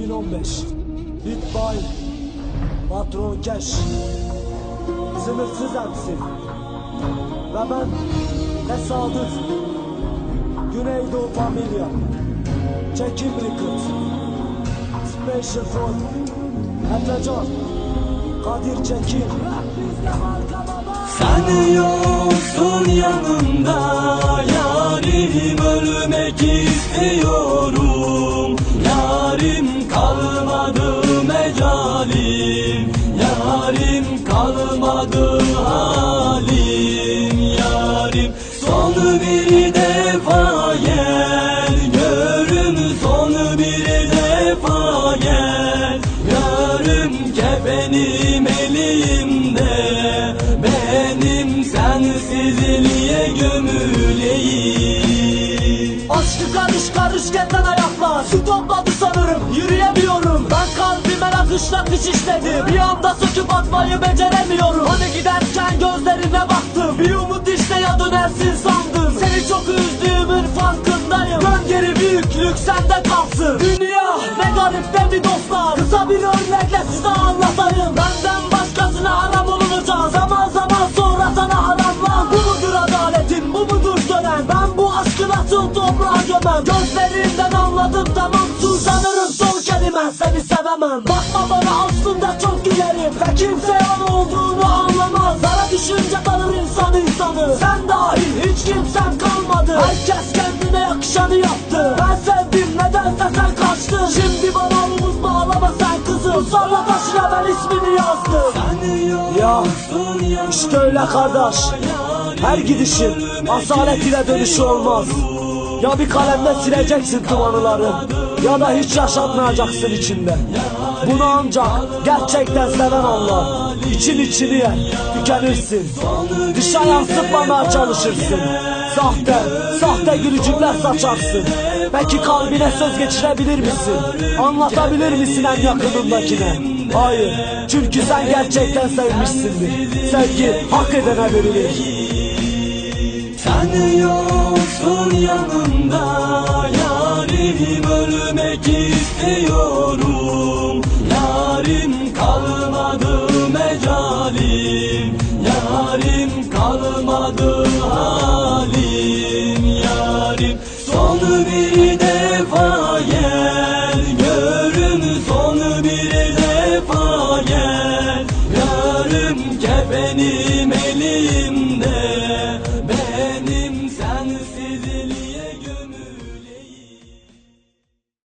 2015 Bitbuy Patron Cash. Sınırsız emsi Ve ben Tesadüf. Güneydoğu Familya Çekim Records Special for Efecan Kadir Çekim. Sen Yarim kalmadı halim Yarim. Son bir defa gel Görüm son bir defa gel. Yarım kefenim elimde Benim sensizliğe Aşkı karış karış gezen ayaklar. Su topladı sanırım yürüyemiyorum. Ben kalbime nakış nakış işledim. Bir anda söküp atmayı beceremiyorum. Hani giderken gözlerine baktım. Bir umut işte ya dönersin sandım. Seni çok üzdüğümün farkındayım. Dön geri büyüklük sende kalsın. Dünya ne garip değil mi Gözlerinden anladım tamam Sanırım son kelimen seni sevemem. Bakma bana aslında çok gülerim Ve kimse yalan olduğunu anlamaz. Zara düşünce tanır insan insanı Sen dahil hiç kimsen kalmadı. Herkes kendine yakışanı yaptı. Ben sevdim nedense sen kaçtın. Şimdi bana omuz bağlama sen kızım. Sonra taşına ben ismini yazdım. Ya. İşte öyle kardeş. Her gidişin asalet ile dönüşü olmaz Ya bir kalemle sileceksin tumanıları Ya da hiç yaşatmayacaksın içinde. Bunu ancak gerçekten seven Allah İçin içini yer tükenirsin. Dışa yansıtmamaya çalışırsın. Sahte, sahte gülücükler saçarsın. Peki kalbine söz geçirebilir misin? Anlatabilir misin en yakınındakine? Hayır, çünkü sen gerçekten sevmişsindir. Sevgi hak edene verilir sen yoksun yanımda Yarimi bölmek istiyorum. Yarim kalmadı mecalim Yarim kalmadı halim. Yarim son bir defa gel Görüm son bir defa gel. Görüm kefenimi sensizliği